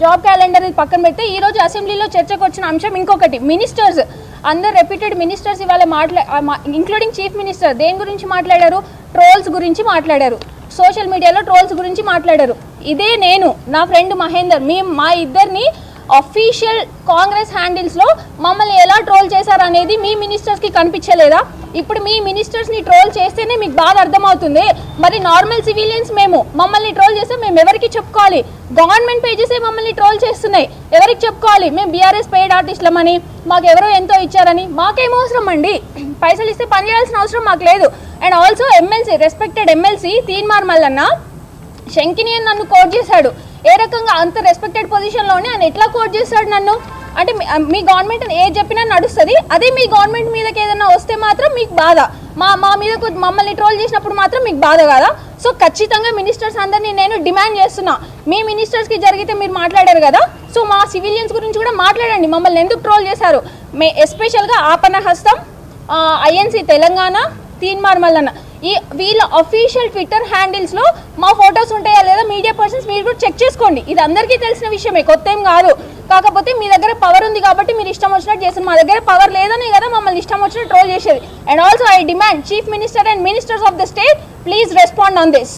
Job calendar పక్కన పెడితే ఈ రోజు అసెంబ్లీలో చర్చకు వచ్చిన అంశం ఇంకొకటి. మినిస్టర్స్ అందరు రెప్యూటెడ్ మినిస్టర్స్ ఇవాళ మాట్లా ఇంక్లూడింగ్ చీఫ్ మినిస్టర్ దేని గురించి మాట్లాడారు? ట్రోల్స్ గురించి మాట్లాడారు. సోషల్ మీడియాలో ట్రోల్స్ గురించి మాట్లాడారు. ఇదే నేను నా ఫ్రెండ్ మహేందర్ మీ మా ఇద్దరిని అఫీషియల్ కాంగ్రెస్ హ్యాండిల్స్లో మమ్మల్ని ఎలా ట్రోల్ చేశారు అనేది మీ మినిస్టర్స్కి కనిపించలేదా? ఇప్పుడు మీ మినిస్టర్స్ని ట్రోల్ చేస్తేనే మీకు బాగా అర్థమవుతుంది. మరి నార్మల్ సివిలియన్స్ మేము మమ్మల్ని ట్రోల్ చేస్తే మేము ఎవరికి చెప్పుకోవాలి? గవర్నమెంట్ పేజెసే మమ్మల్ని ట్రోల్ చేస్తున్నాయి. ఎవరికి చెప్పుకోవాలి? మేము బీఆర్ఎస్ పెయిడ్ ఆర్టిస్ట్లమని మాకు ఎవరో ఎంతో ఇచ్చారని. మాకేం అవసరం అండి? పైసలు ఇస్తే పని చేయాల్సిన అవసరం మాకు లేదు. And also MLC respected MLC Teenmar Mallanna శంకిని అని నన్ను కోట్ చేశాడు. ఏ రకంగా అంత రెస్పెక్టెడ్ పొజిషన్లోనే ఆయన ఎట్లా కోట్ చేశాడు నన్ను? అంటే మీ- గవర్నమెంట్ ఏ చెప్పినా నడుస్తుంది. అదే మీ గవర్నమెంట్ మీదకి ఏదైనా వస్తే మాత్రం మీకు బాధ. మా మా మీద మమ్మల్ని ట్రోల్ చేసినప్పుడు మాత్రం మీకు బాధ కాదా? సో ఖచ్చితంగా మినిస్టర్స్ అందరినీ నేను డిమాండ్ చేస్తున్నా. మీ మినిస్టర్స్కి జరిగితే మీరు మాట్లాడారు కదా? సో మా సివిలియన్స్ గురించి కూడా మాట్లాడండి. మమ్మల్ని ఎందుకు ట్రోల్ చేశారు? మే ఎస్పెషల్గా ఆపన హస్తం ఐఎన్సీ తెలంగాణ తీన్మార్ మల్లన్న. ఈ వీళ్ళ అఫీషియల్ ట్విట్టర్ హ్యాండిల్స్లో మా ఫొటోస్ ఉంటాయా లేదా మీడియా పర్సన్స్ మీరు కూడా చెక్ చేసుకోండి. ఇది అందరికీ తెలిసిన విషయమే కొత్త ఏం కాదు. కాకపోతే మీ దగ్గర పవర్ ఉంది కాబట్టి మీరు ఇష్టం వచ్చినట్టు చేస్తారు. మా దగ్గర పవర్ లేదని కదా మమ్మల్ని ఇష్టం వచ్చినట్టు ట్రోల్ చేసేది. And also I demand chief minister and ministers of the state please respond on this